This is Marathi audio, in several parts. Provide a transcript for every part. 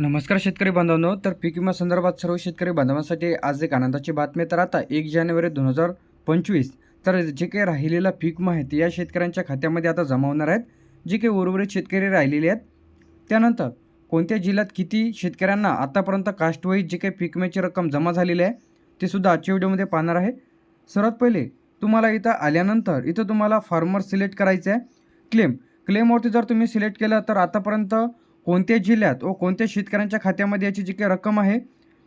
नमस्कार शेतकरी बांधवांनो तर पीक विमा संदर्भात सर्व शेतकरी बांधवांसाठी आज एक आनंदाची बातमी तर आता एक जानेवारी दोन हजार पंचवीस तर जे काही राहिलेला पीक विमा आहे ते या शेतकऱ्यांच्या खात्यामध्ये आता जमा होणार आहेत. जे काही उर्वरित शेतकरी राहिलेले आहेत त्यानंतर कोणत्या जिल्ह्यात किती शेतकऱ्यांना आतापर्यंत कास्टवाईज जे काही पीक विम्याची रक्कम जमा झालेली आहे ते सुद्धा आजच्या व्हिडिओमध्ये पाहणार आहे. सर्वात पहिले तुम्हाला इथं आल्यानंतर इथं तुम्हाला फार्मर सिलेक्ट करायचं आहे. क्लेम क्लेमवरती जर तुम्ही सिलेक्ट केलं तर आतापर्यंत कोणत्या जिल्ह्यात व कोणत्या शेतकऱ्यांच्या खात्यामध्ये याची जी काही रक्कम आहे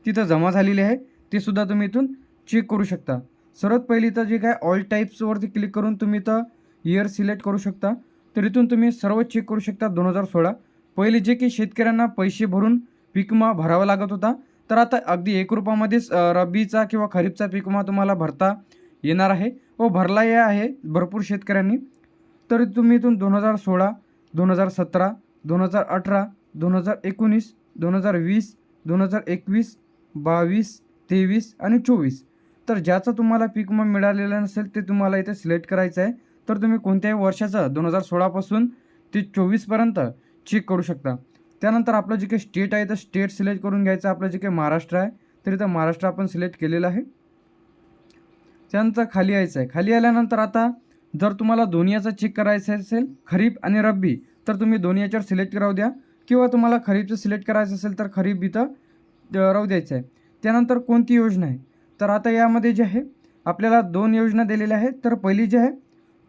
तिथं जमा झालेली आहे ते सुद्धा तुम्ही इथून चेक करू शकता. सर्वात पहिली तर जे काय ऑल टाईप्सवरती क्लिक करून तुम्ही तर इयर सिलेक्ट करू शकता. तर इथून तुम्ही सर्व चेक करू शकता दोन हजार सोळा. पहिले जे की शेतकऱ्यांना पैसे भरून पीक विमा भरावा लागत होता. तर आता अगदी एक रुपयामध्येच रब्बीचा किंवा खरीपचा पीक विमा तुम्हाला भरता येणार आहे व भरलाही आहे भरपूर शेतकऱ्यांनी. तर तुम्ही इथून दोन हजार सोळा दोन हजार सतरा दोन हजार अठरा दोन हजार एकोणीस दोन हजार वीस दोन हजार एकवीस बावीस तेवीस आणि चोवीस. तर ज्याचा तुम्हाला पीक विमा मिळालेला नसेल ते तुम्हाला इथे सिलेक्ट करायचं आहे. तर तुम्ही कोणत्याही वर्षाचं दोन हजार सोळापासून ते चोवीसपर्यंत चेक करू शकता. त्यानंतर आपलं जे काही स्टेट आहे तर स्टेट सिलेक्ट करून घ्यायचं आपलं जे काही महाराष्ट्र आहे तर इथं महाराष्ट्र आपण सिलेक्ट केलेलं आहे. त्यानंतर खाली यायचं आहे. खाली आल्यानंतर आता जर तुम्हाला दोन्हीचा चेक करायचं असेल खरीप आणि रब्बी तर तुम्ही दोन्ही याच्यावर सिलेक्ट करावं द्या. किंवा तुम्हाला खरीपचं सिलेक्ट करायचं असेल तर खरीप इथं राहू द्यायचं आहे त्यानंतर कोणती योजना आहे? तर आता यामध्ये जे आहे आपल्याला दोन योजना दिलेल्या आहेत. तर पहिली जी आहे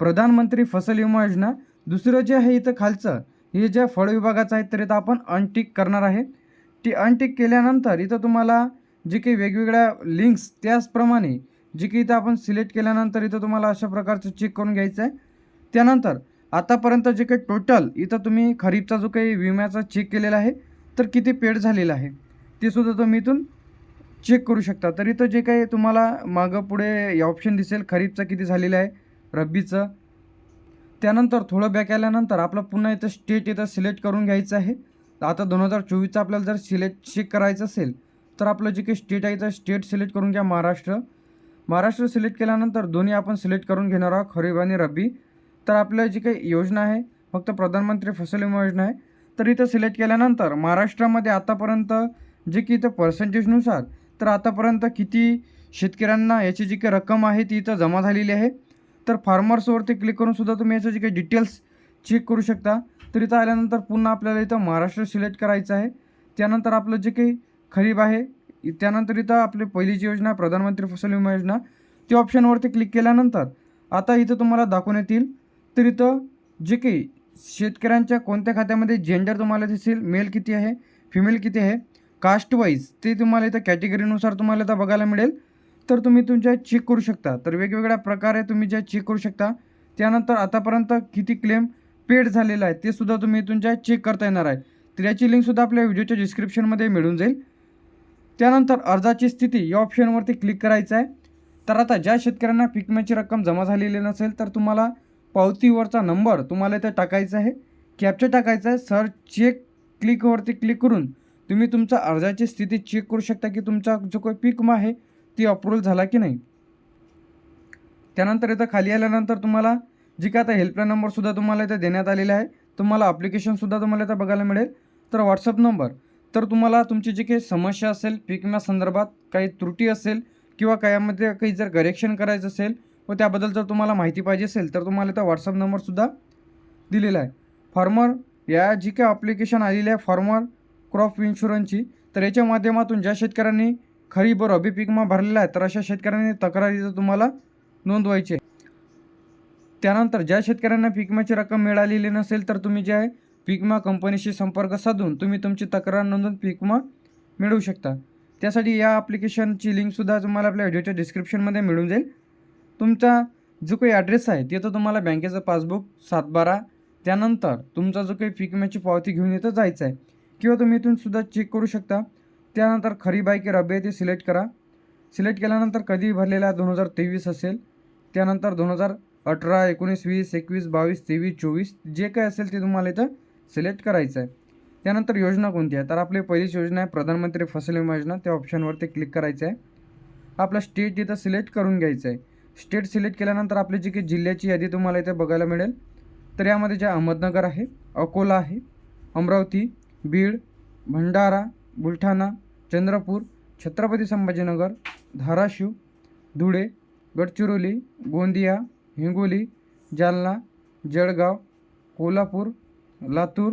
प्रधानमंत्री फसल विमा योजना. दुसरं जे आहे इथं खालचं हे जे फळ विभागाचं आहे तर इथं आपण अनटिक करणार आहे. ती अनटिक केल्यानंतर इथं तुम्हाला जे काही वेगवेगळ्या लिंक्स त्याचप्रमाणे जे की इथं आपण सिलेक्ट केल्यानंतर इथं तुम्हाला अशा प्रकारचं चेक करून घ्यायचं आहे. त्यानंतर आतापर्यंत जे काही टोटल इथं तुम्ही खरीपचा जो काही विम्याचा चेक केलेला आहे तर किती पेड झालेला आहे ते सुद्धा तुम्ही इथून चेक करू शकता. तर इथं जे काही तुम्हाला मागं पुढे ऑप्शन दिसेल खरीपचा किती झालेला आहे रब्बीचं. त्यानंतर थोडं बॅक आल्यानंतर आपलं पुन्हा इथं स्टेट इथं सिलेक्ट करून घ्यायचं आहे. आता दोन हजार चोवीसचं आपल्याला जर सिलेक्ट चेक करायचं असेल तर आपलं जे काही स्टेट आहे तर स्टेट सिलेक्ट करून घ्या महाराष्ट्र. महाराष्ट्र सिलेक्ट केल्यानंतर दोन्ही आपण सिलेक्ट करून घेणार आहोत खरीप आणि रब्बी. तर आपलं जी काही योजना आहे फक्त प्रधानमंत्री फसल विमा योजना आहे तर इथं सिलेक्ट केल्यानंतर महाराष्ट्रामध्ये आतापर्यंत जे की इथं पर्सेंटेजनुसार तर आतापर्यंत किती शेतकऱ्यांना याची जी काही रक्कम आहे ती इथं जमा झालेली आहे. तर फार्मर्सवरती क्लिक करून सुद्धा तुम्ही याचं जे काही डिटेल्स चेक करू शकता. तर इथं आल्यानंतर पुन्हा आपल्याला इथं महाराष्ट्र सिलेक्ट करायचं आहे. त्यानंतर आपलं जे काही खरीप आहे त्यानंतर इथं आपली पहिली जी योजना प्रधानमंत्री फसल विमा योजना ती ऑप्शनवरती क्लिक केल्यानंतर आता इथं तुम्हाला दाखवून येतील. तर इथं जे काही शेतकऱ्यांच्या कोणत्या खात्यामध्ये जेंडर तुम्हाला दिसेल मेल किती आहे फिमेल किती आहे कास्ट वाईज ते तुम्हाला इथं कॅटेगरीनुसार तुम्हाला इथं बघायला मिळेल. तर तुम्ही तुमच्या चेक करू शकता. तर वेगवेगळ्या प्रकारे तुम्ही ज्या चेक करू शकता त्यानंतर आतापर्यंत किती क्लेम पेड झालेला आहे ते सुद्धा तुम्ही तुमच्या चेक करता येणार आहे. तर याची लिंकसुद्धा आपल्या व्हिडिओच्या डिस्क्रिप्शनमध्ये मिळून जाईल. त्यानंतर अर्जाची स्थिती या ऑप्शनवरती क्लिक करायचं आहे. तर आता ज्या शेतकऱ्यांना पिकम्याची रक्कम जमा झालेली नसेल तर तुम्हाला पावतीवरचा नंबर तुम्हाला इथे टाकायचा आहे. कॅप्चर टाकायचा आहे. सर चेक क्लिकवरती क्लिक करून तुम्ही तुमचा अर्जाची स्थिती चेक करू शकता की तुमचा जो काही पीक विमा आहे ती अप्रूव्हल झाला की नाही. त्यानंतर इथं खाली आल्यानंतर तुम्हाला जी काय आता हेल्पलाईन नंबरसुद्धा तुम्हाला इथं देण्यात आलेला आहे. तुम्हाला अप्लिकेशनसुद्धा तुम्हाला इथं बघायला मिळेल. तर व्हॉट्सअप नंबर तर तुम्हाला तुमची जी काही समस्या असेल पीक संदर्भात काही त्रुटी असेल किंवा कायामध्ये काही जर करेक्शन करायचं असेल व त्याबद्दल जर तुम्हाला माहिती पाहिजे असेल तर तुम्हाला त्या व्हॉट्सअप नंबरसुद्धा दिलेला आहे. फार्मर या जी काही अप्लिकेशन आलेली आहे फार्मर क्रॉप इन्शुरन्सची तर याच्या माध्यमातून ज्या शेतकऱ्यांनी खरीप व रबी पिकमा विमा भरलेला आहे तर अशा शेतकऱ्यांनी तक्रारीचं तुम्हाला नोंदवायची त्यानंतर ज्या शेतकऱ्यांना पीक विम्याची रक्कम मिळालेली नसेल तर तुम्ही जे आहे पीक विमा कंपनीशी संपर्क साधून तुम्ही तुमची तक्रार नोंदवून पीक विमा मिळवू शकता. त्यासाठी या ॲप्लिकेशनची लिंकसुद्धा तुम्हाला आपल्या व्हिडिओच्या डिस्क्रिप्शनमध्ये मिळून जाईल. तुमचा जो काही ॲड्रेस आहे तिथं तुम्हाला बँकेचं पासबुक सातबारा त्यानंतर तुमचा जो काही पीक विम्याची पावती घेऊन इथं जायचं आहे किंवा तुम्ही इथून सुद्धा चेक करू शकता. त्यानंतर खरीप आहे की रबी आहे ते सिलेक्ट करा. सिलेक्ट केल्यानंतर कधी भरलेला दोन हजार तेवीस असेल त्यानंतर दोन हजार अठरा एकोणीस वीस एकवीस बावीस तेवीस चोवीस जे काय असेल ते तुम्हाला इथं सिलेक्ट करायचं आहे. त्यानंतर योजना कोणती आहे? तर आपली पहिलीच योजना आहे प्रधानमंत्री फसल विमा योजना. त्या ऑप्शनवरती क्लिक करायचं आहे. आपला स्टेट इथं सिलेक्ट करून घ्यायचं आहे. स्टेट सिलेक्ट केल्यानंतर आपली जी काही जिल्ह्याची यादी तुम्हाला इथे बघायला मिळेल. तर यामध्ये जे अहमदनगर आहे अकोला आहे अमरावती बीड भंडारा बुलढाणा चंद्रपूर छत्रपती संभाजीनगर धाराशिव धुळे गडचिरोली गोंदिया हिंगोली जालना जळगाव कोल्हापूर लातूर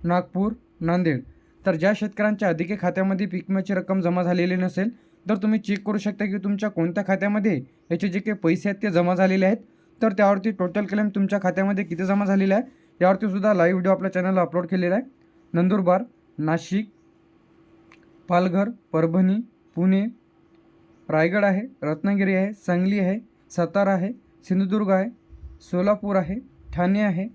नागपूर नांदेड. तर ज्या शेतकऱ्यांच्या अधिके खात्यामध्ये पीक विम्याची रक्कम जमा झालेली नसेल तर तुम्ही चेक करू शकता की तुमच्या कोणत्या खात्यामध्ये याचे जे काही पैसे आहेत ते जमा झालेले आहेत. तर त्यावरती टोटल क्लेम तुमच्या खात्यामध्ये किती जमा झालेलं आहे यावरती सुद्धा लाईव्ह व्हिडिओ आपल्या चॅनलला अपलोड केलेला आहे. नंदुरबार नाशिक पालघर परभणी पुणे रायगड आहे रत्नागिरी आहे सांगली आहे सातारा आहे सिंधुदुर्ग आहे सोलापूर आहे ठाणे आहे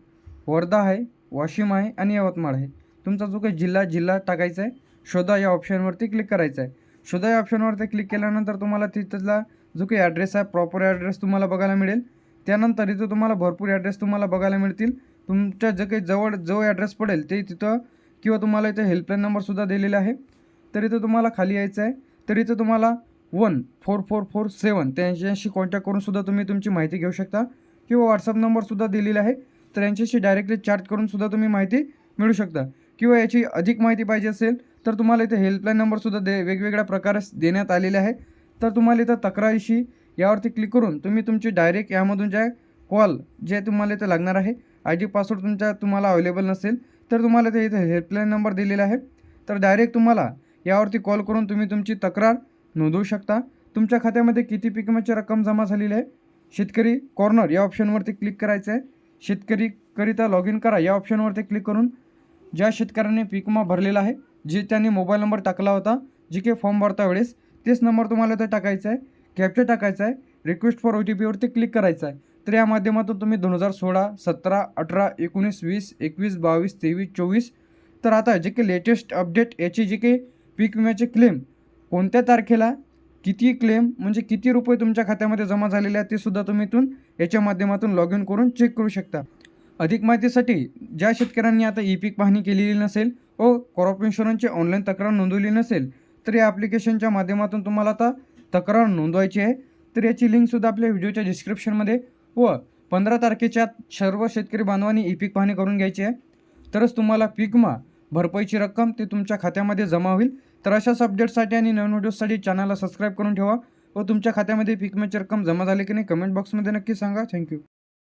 वर्धा आहे वाशिम आहे आणि यवतमाळ आहे. तुमचा जो काही जिल्हा जिल्हा टाकायचा आहे शोधा या ऑप्शनवरती क्लिक करायचं आहे. शोधा या ऑप्शनवरती क्लिक केल्यानंतर तुम्हाला तिथला जो काही ॲड्रेस आहे प्रॉपर ॲड्रेस तुम्हाला बघायला मिळेल. त्यानंतर इथं तुम्हाला भरपूर ॲड्रेस तुम्हाला बघायला मिळतील. तुमच्या जे काही जवळ जो ॲड्रेस पडेल ते तिथं किंवा तुम्हाला इथं हेल्पलाईन नंबरसुद्धा दिलेला आहे. तर इथं तुम्हाला खाली यायचं आहे. तर इथं तुम्हाला one four four four seven त्यांच्याशी कॉन्टॅक्ट करूनसुद्धा तुम्ही तुमची माहिती घेऊ शकता. किंवा व्हॉट्सअप नंबरसुद्धा दिलेला आहे. तर डायरेक्टली चॅट करून सुद्धा तुम्ही माहिती मिळू शकता. किंवा याची अधिक माहिती पाहिजे असेल तर तुम्हाला इथे हेल्पलाईन नंबरसुद्धा दे वेगवेगळ्या प्रकारे देण्यात आलेले आहे. तर तुम्हाला इथं तक्रारीशी यावरती क्लिक करून तुम्ही तुमची डायरेक्ट यामधून ज्या कॉल जे तुम्हाला इथं लागणार आहे आय डी पासवर्ड तुमच्या तुम्हाला अवेलेबल नसेल तर तुम्हाला ते इथे हेल्पलाईन नंबर दिलेला आहे. तर डायरेक्ट तुम्हाला यावरती कॉल करून तुम्ही तुमची तक्रार नोंदवू शकता. तुमच्या खात्यामध्ये किती पीक रक्कम जमा झालेली आहे? शेतकरी कॉर्नर या ऑप्शनवरती क्लिक करायचं आहे शेतकरी करिता लॉग इन करा. या ऑप्शनवरती क्लिक करून ज्या शेतकऱ्यांनी पीक विमा भरलेला आहे जे त्यांनी मोबाईल नंबर टाकला होता जे काही फॉर्म भरता वेळेस तेच नंबर तुम्हाला ते टाकायचा आहे कॅप्चर टाकायचा आहे रिक्वेस्ट फॉर ओ टी पीवरती क्लिक करायचं आहे. तर या माध्यमातून तुम्ही दोन हजार सोळा सतरा अठरा एकोणीस वीस एकवीस बावीस तेवीस चोवीस तर आता जे काही लेटेस्ट अपडेट याची जे काही पीक विम्याचे क्लेम कोणत्या तारखेला किती क्लेम म्हणजे किती रुपये तुमच्या खात्यामध्ये जमा झालेले आहेत ते सुद्धा तुम्ही इथून याच्या माध्यमातून लॉग इन करून चेक करू शकता. अधिक माहितीसाठी ज्या शेतकऱ्यांनी आता ई पीक पाहणी केलेली नसेल व क्रॉप इन्शुरन्सची ऑनलाईन तक्रार नोंदवली नसेल तर या ॲप्लिकेशनच्या माध्यमातून तुम्हाला आता तक्रार नोंदवायची आहे. तर याची लिंकसुद्धा आपल्या व्हिडिओच्या डिस्क्रिप्शनमध्ये व पंधरा तारखेच्या सर्व शेतकरी बांधवांनी ई पीक पाहणी करून घ्यायची आहे. तरच तुम्हाला पीक विमा भरपाईची रक्कम ते तुमच्या खात्यामध्ये जमा होईल. तर अशाच अपडेट्ससाठी आणि नवीन व्हिडिओसाठी चॅनलला सबस्क्राईब करून ठेवा व तुमच्या खात्यामध्ये पीक रक्कम जमा झाली की नाही कमेंट बॉक्समध्ये नक्की सांगा. थँक्यू